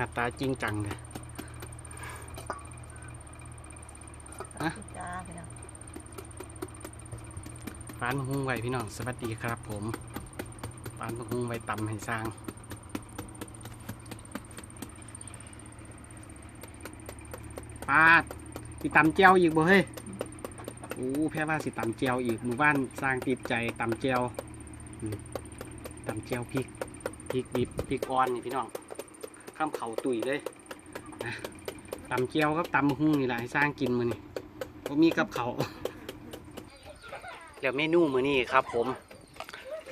หน้าตาจริงจังเลยฮะจ้าพี่น้องฟานมะฮุงไว้พี่น้อง สวัสดีครับผมฟานมะฮุงไว้ตำให้สร้างปาดสิตำเจียวอีกบ่เฮ้ยโอ้แพ้ว่าสิตำเจียวอีกหมู่บ้านสร้างติดใจตำเจียวอืมตำเจียวพริกพริกดิบพริกอ่อนนี่พี่น้อง ข้ามเขาตุยเลยนะตำเจียวกับตำมะฮุงนี่แหละให้สร้างกินมือนี่ก็มีกับเขาแล้วเมนูมือนี้ครับ ผม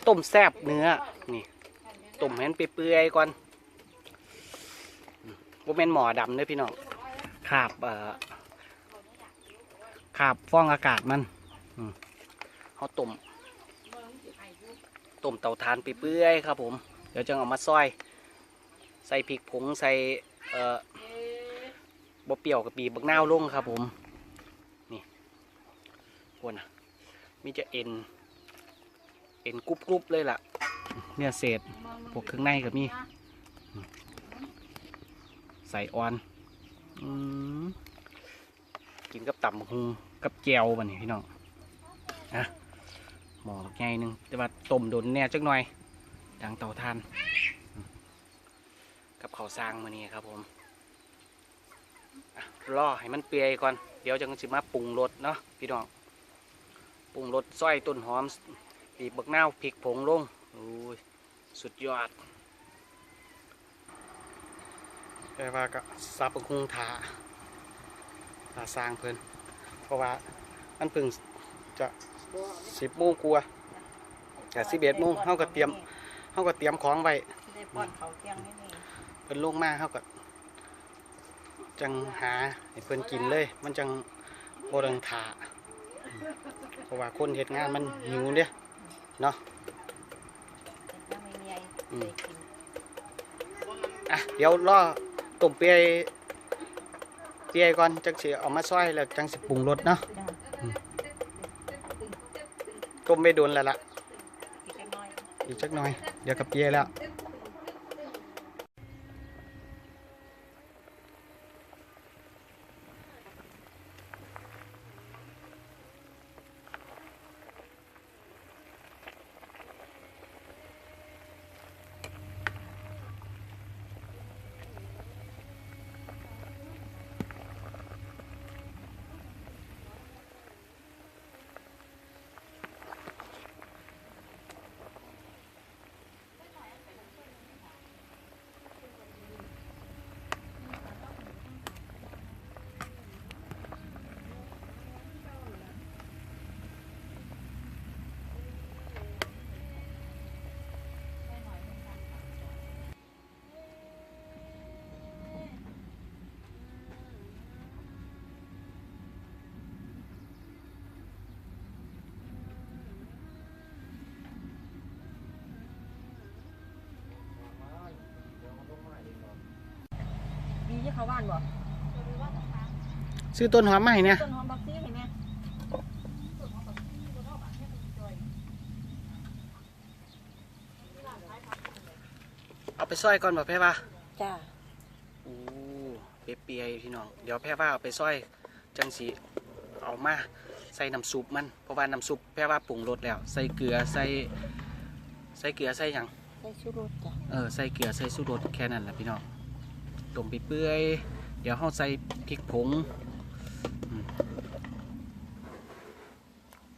ต้มแซบเนื้อนี่ต้มให้มันเปื่อยๆก่อนว่าเป็นหมอดำเด้อพี่น้องขาบเอ่อขาบฟองอากาศมันอืมเขาต้มต้มเตาถ่านไปเปื่อยๆครับ ผม เดี๋ยวจะเอามาซอย ใส่พริกผงใส่เอ่อบะเปรี้ยวกับปีบักนาวลงครับ ผม นี่พวกนะมีจะเอ็น เอ็นกรุบกรุบๆเลยล่ะ เนี่ยเศษพวกเครื่องในก็มีใส่ออนอกินกับต่ำหุงกับแจวบันนี้พี่น้องนะหมอบักใหญ่หนึงแต่ว่าต้มโดนแน่จักหน่อยดังเตาทาน อืมกับข้าสร้างมานี่ครับผมอะรอให้มันเปื่อยก่อน เดี๋ยวจะสิมาปรุงรสเนาะพี่น้องปรุงรสส้อยต้นหอมปีบบักนาวพริกผงลงโอ้ยสุดยอดแปลว่าก็ซับกคุงถาถาสร้างเพิ่นเพราะว่ามันเพิ่งจะสิบโมงกลัวแต่สิบเอ็ดโมงเขาก็เตรียมเขาก็เตรียมของไว้ได้ป้อนเขาวเที่ยงนี่ เพิ่นลงมาเขาก็จังหาให้เพิ่นกินเลย มันจังโบรังถาเพราะว่าคนเฮ็ดงานมันหิวเด้เนาะแต่ยังไม่มีไอ้อืมได้กินอะเดี๋ยวรอต้มเปียยเปียยก่อนจังสิเอามาซอยแล้วจังสิปรุงรสเนาะจ้าต้มไม่โดนแล้วล่ะอีกเล็กน้อยอีกจักหน่อย เดี๋ยวกับเปียยแล้ว เขาบ้านบ่ซื้อต้นหอมมาให้เนี่ยต้นหอมบักซี่เห็นไหมเอาไปซอยก่อนบ่แพ้ว่าจ้าโอ้เปียยๆพี่น้อง เดี๋ยวแพ้ว่าเอาไปซอยจังสิเอามาใส่น้ำซุปมัน เพราะว่าน้ำซุปแพ้ว่าปรุงรสแล้ว ใส่เกลือใส่ใส่เกลือใส่หยังได้ชูรสจ้ะเออใส่เกลือใส่สูรสแค่นั้นแหละพี่น้อง ต้มไปเปื่อย เดี๋ยวเราใส่พริกผง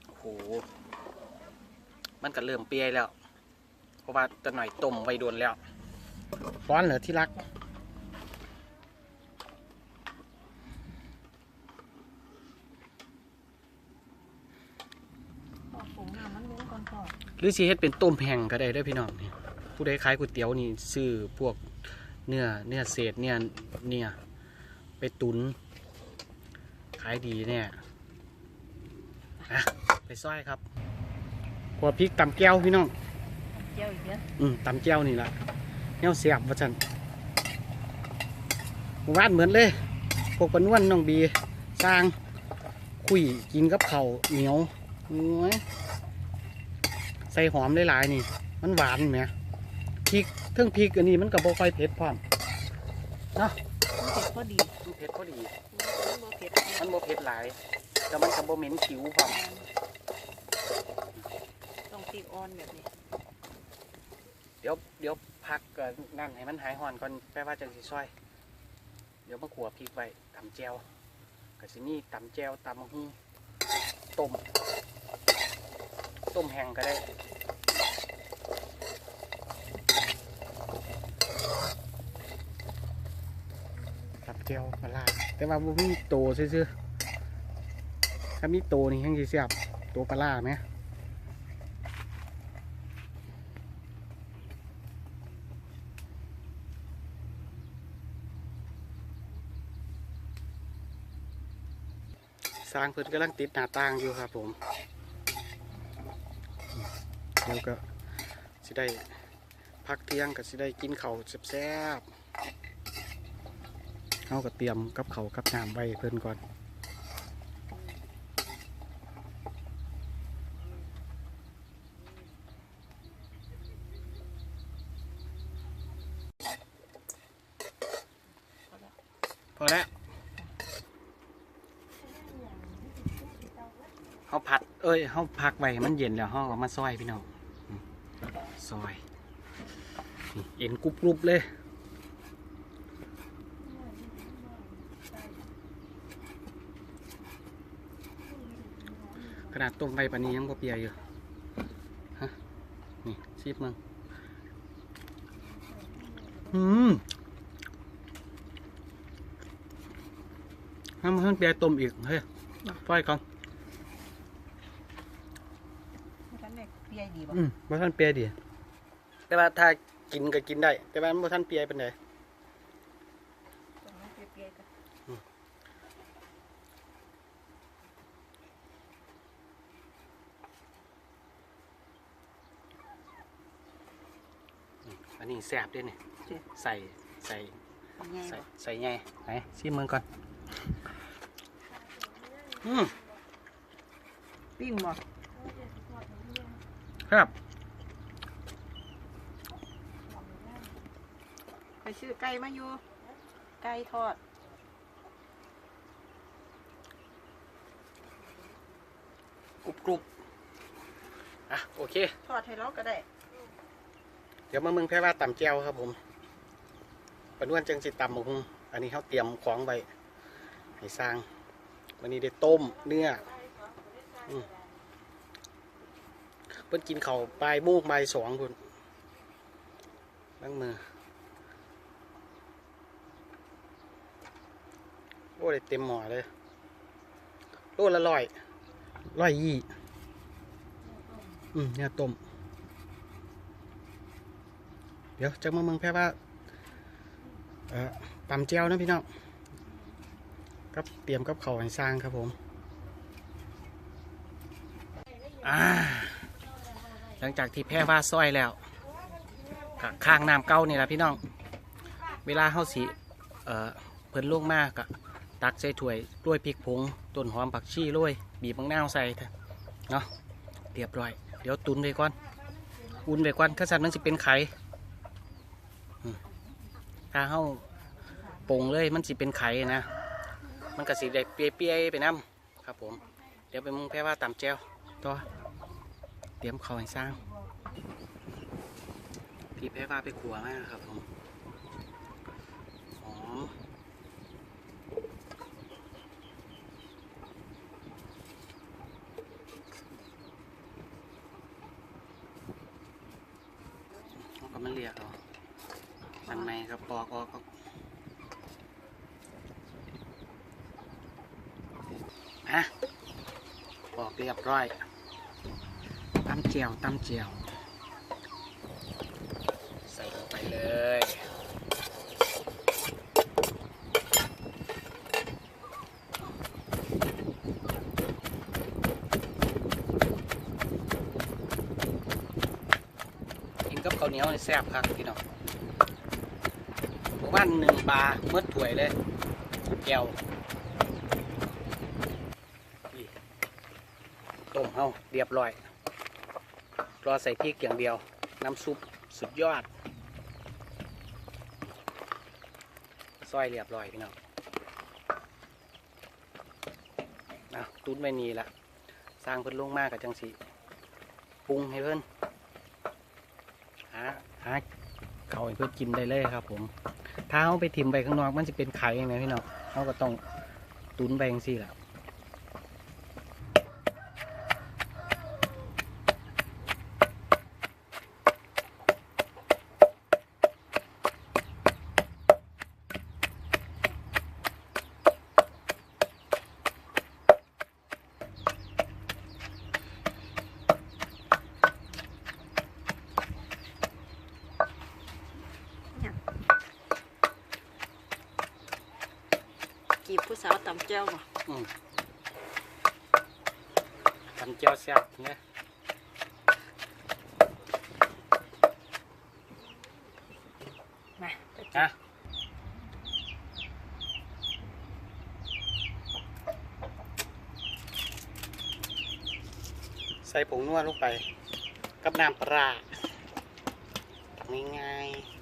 โอ้โห มันก็เริ่มเปื่อยแล้ว เพราะว่าตะหน่อยต้มไว้โดนแล้ว ร้อนเหรอที่รักพอผงน้นลงก่อนพอหรือสิเฮ็ดเป็นต้มแห้งก็ได้ด้อพี่น้องนี่ผู้ใดขายก๋วยเตี๋ยวนี่ซื้อพวก เนื้อเนื้อเศษเนื้อเนี่ยไปตุน ขายดีเนี่ยอะไปซ้อยครับหัวพริกตำแก้วพี่น้องเจียวอีกเยอะอืมตำแก้วนี่ละแนวเสียบว่าจันหมู่บ้านเหมือนเลยพวกปนวนน้องบีสร้างคุยกินกับเขาวเหนียวโอ้ยใส่หอมหลายๆนี่ มันหวานไหมพริกเค รื่องพริกอันนี้มันกับโบค่อยเผ็ดพร้อมเนาะมันเผ็ดพอดีมันเผ็ดพอดี มันบ่เผ็ดมันบ่เผ็ดหลายแต่มันก็บ่เหม็นขิวพร้อมต้องตีอ่อนแบบนี้เดี๋ยวเดี๋ยวพักก่อนนั่นให้มันหายห่อนก่อนแปลว่าจังสิซอย เดี๋ยวมาขัวพริกไว้ตำแจวก็สิมีตำแจวตำมะฮุ่งต้มต้มแห้งก็ได้ ตับเจียวปลาแต่ว่าบ่มีโตซื่อๆถ้ามีโตนี่ยังสิเสียบตัวปลาร้าไหมสร้างเพิ่นกำลังติดหน้าต่างอยู่ครับผมเดี๋ยวก็สิได้พักเที่ยงก็สิได้กินเข้าแซ่บๆ เขาก็เตรียมกับเขากับน้ำไว้เพิ่นก่อนพอแล้วเขาผัด เอ้ยเขาพักไว้ให้มันเย็นแล้วเขาก็มาซอยพี่น้องซอยเอ็นกรุบๆเลย นาดต้มไปปานนี้ยังบ่เปียอยู่ฮะนี่ซีบมึงอืมน้ำมันเปียต้มอีกเฮ้ยไฟก่อนท่านได้เปียดีบ่อืมบ่ทันเปียดี แต่ว่าถ้ากินก็กินได้ แต่ว่ามันบ่ทันเปียเป็นไดต้องให้เปียๆกัน อั นนี้แซ่บด้วยนี่ใส่ใส่ง่ายใส่บ่ใส่ไงไหนซีบมึงก่อนอืมปิ้งบ่ครับไปซื้อไก่มาอยู่ไก่ทอดกรุบกรุบอะโอเค ทอดให้เราก็ได้ เดี๋ยวมาเมืองแพร่ว่าต่ำแจวครับผมปนวนจังสิตำบักหุงอันนี้เขาเตรียมของไว้ให้สร้างวันนี้ได้ต้มเนื้อเพิ่นกินข้าวปลายมูกปลายสองคุณล้างมือโอ้ได้เต็มหม้อเลยโลละร้อยร้อยยี่อืมเนี่ยต้ม เดี๋ยวจะมาเมืองแพร่ว่าเอ่อตำเจียวนะพี่น้องกับเตรียมกับเขาวให้สร้างครับผมหลังจากที่แพร่ว่าซอยแล้วกข้างน้ำเก้านี่แหละพี่น้อง เวลาเฮาสิเอ่อเพิ่นลงมากกะตักใส่ถ้วยโรยพริกผงต้นหอมผักชีโรยบีบมะนาวใส่เนาะเรียบร้อย เดี๋ยวตุนไว้ก่อน อุ่นไว้ก่อนข้าสันมันสิเป็นไข่ ถ้าเฮาปรุงเลยมันสิเป็นไข่นะ มันก็สิได้เปียๆไปน้ำครับผม เดี๋ยวไปมึงแพ้ว่าตำแจวต่อเตรียมเขาให้สร้าง พี่แพ้ว่าไปขัวมากครับผมหอมก็มันเรียกเอาอันใหม่ครับปอกออกก็ฮะปอกเรียบร้อยตำเจียวตำเจียว ใส่ลงไปเลยกินกับข้าวเหนียวนี่แซ่บครับพี่น้อง วันหนึ่งปลาเมื่อถ้วยเลยแก้วต้มเฮาเรียบร้อย รอใส่พริกอย่างเดียว น้ำซุปสุดยอด ซอยเรียบร้อยพี่น้องนะตุ้นไว้นี่ละสร้างเพิ่นลงมากกับจังสีปรุงให้เพิ่นหาหาเขาให้เพิ่นกินได้เลยครับผม ถ้าเอาไปทิมไปข้างนอกมันจะเป็นไข่ยังไงพี่น้องเขาก็ต้องตุ้นไปจังซี่แหละ จีบผู้สาวตำแจ้วบ่อืมทำเจียวแซ่บเนี่ยมาอะใส่ผงนวดลงไป กับน้ำปลาร้าทำง่ายๆ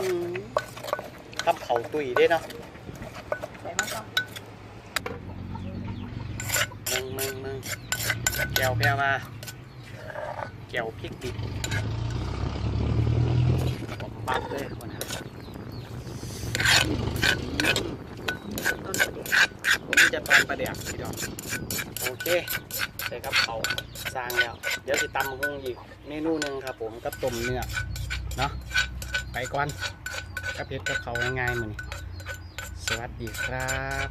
อืมทำเขาตุยได้เนาะใส่มาต้องมึงมึงมึงแก้วแพ้มาแก้วพริกดิบผมปัดเลยคนนั้นต้นประเดี๋ยวผมนี่จะตอนประเดี๋ยวพี่ดอกโอเคใส่กับเขาสร้างแล้ว เดี๋ยวจะตำหุ้งอีกเมนูหนึ่งครับผมกับต้มเนื้อเนาะไป ก่อนกับเพชรกับเขาง่ายๆมือนี้สวัสดีครับ